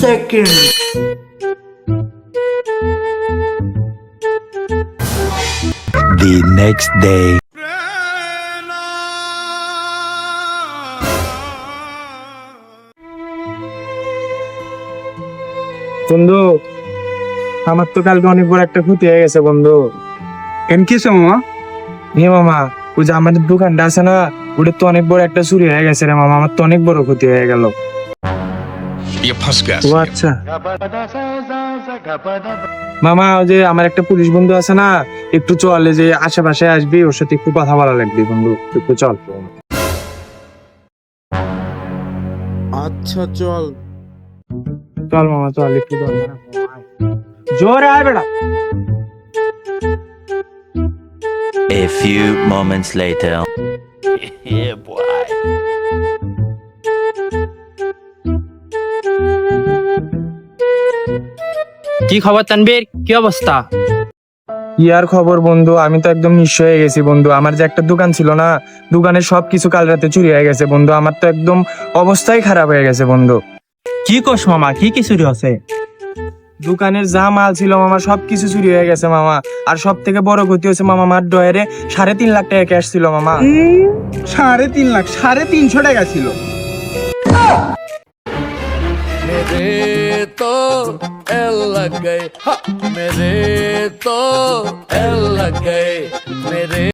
seconds. The next day. বন্ধু আমার তো কালকে অনেক বড় একটা ক্ষতি হয়ে গেছে বন্ধু কেন কি মামা হে মামা ওই যে আমাদের দোকানটা আছে না ওটা তো অনেক বড় একটা চুরি হয়ে গেছে রে মামা আমার তো অনেক বড় ক্ষতি হয়ে গেল ইয়ে ফার্স্ট ও আচ্ছা। মামা ওই যে আমার একটা পুলিশ বন্ধু আছে না একটু চলে যে আশেপাশে আসবি ওর সাথে একটু কথা বলা লাগবে বন্ধু। একটু চল। আচ্ছা চল। চল মামা চল একটু চল। জোরে আয় বেটা। A few moments later. yeah, boy. কি খবর তানবীর কি অবস্থা? কি আর খবর বন্ধু? আমি তো একদম নিঃস্ব হয়ে গেছি বন্ধু। আমার যে একটা দোকান ছিল না দোকানের সবকিছু কাল রাতে চুরি হয়ে গেছে বন্ধু। আমার তো একদম অবস্থাই খারাপ হয়ে গেছে বন্ধু। কি কস মামা? কি কি চুরি হচ্ছে? দোকানের যা মাল ছিল মামা সবকিছু চুরি হয়ে গেছে মামা। আর সব থেকে বড় ক্ষতি হচ্ছে মামা আমার ডয়ারে সাড়ে তিন লাখ টাকা ক্যাশ ছিল মামা। সাড়ে তিন লাখ সাড়ে তিনশো টাকা ছিল। तो एल लग गए हा, मेरे तो एल लग गए मेरे